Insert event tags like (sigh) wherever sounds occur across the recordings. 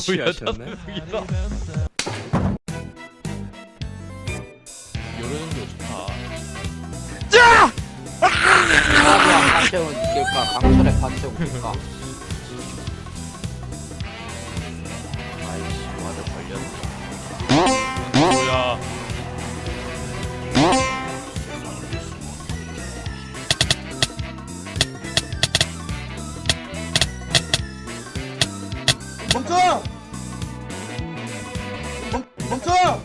취하셨네. 여기다. 요런 정도 좋다. 나비야 반태운 이길까 강철의 반태운 이길까 멈춰! 멈, 멈춰!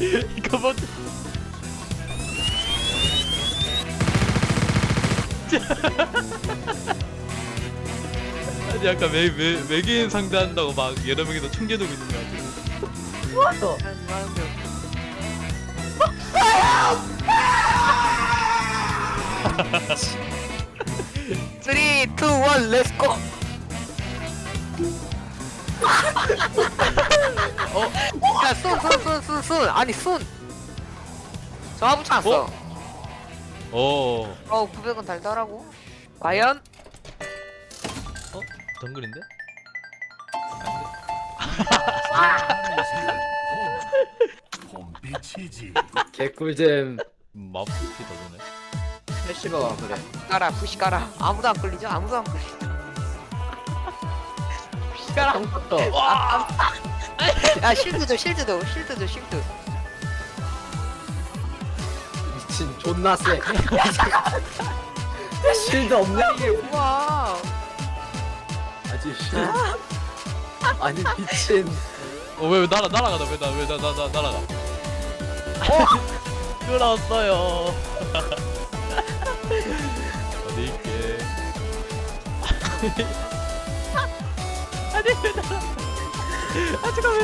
(laughs) 이거 뭐? 아니 약간 외, 외, 외계인 상대한다고 막 여러 명이서 충겨두고 있는 거 같아. 쓰리 투원 렛츠 고 (laughs) 어? 야 순 순 순 순 순 아니 순 저하부 찾았어 어? 어 900원 달달하고 과연? 어? 덩글인데? (laughs) 개꿀잼 마법이 더드네. 패시버가 그래. 까라 푸시 까라. 아무도 안 끌리죠? 아무도 안 끌리죠? 푸시 까라. 똥부터. 아, 아, 야 실드 줘 실드 줘 실드 줘 실드. 미친 존나 세 (laughs) 실드 없네. 이게 우와 아직 실드. 아니 미친. 어, 왜, 왜 날아, 날아가다, 왜, 나, 왜, 나, 나, 나, 날아가. 어? (laughs) 끌었어요. (laughs)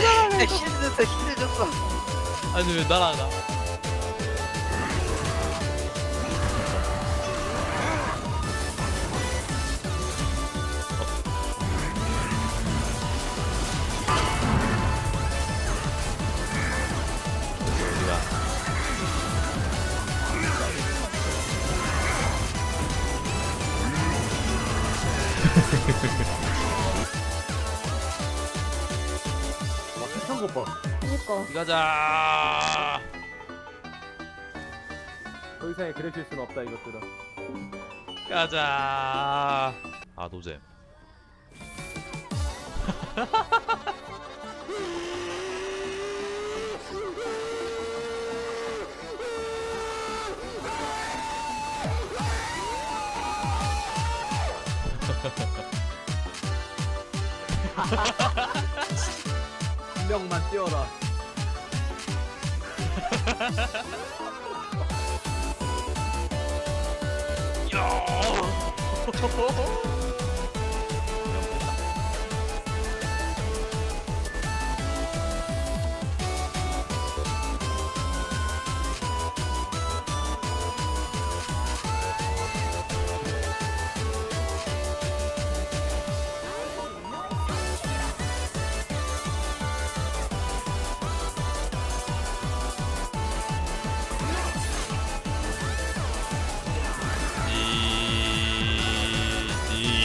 야, 실드 줬어 실드 줬어 아니, 왜 날아가. 그니까 가자. 더 이상의 그래 실수는 없다 이것들은 가자. 아 노잼. 한 명만 뛰어라 (laughs) 야.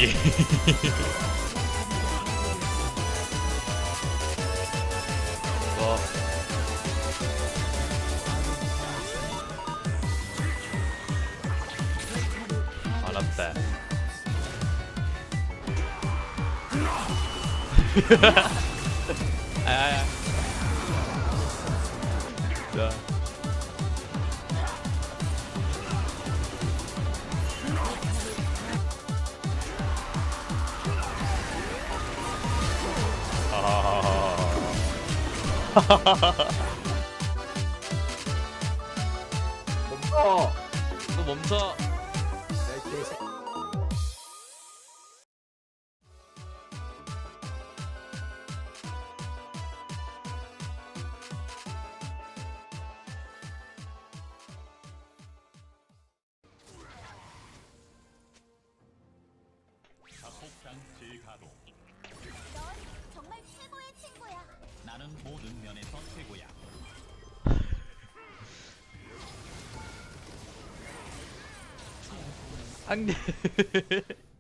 이... 이... 어. 알았다. 아야야. 자. 멈춰 또 멈춰. 야, 이 개새- 정말 최고의 친구야. 나는 모든 면에서 최고야. 안돼. (laughs)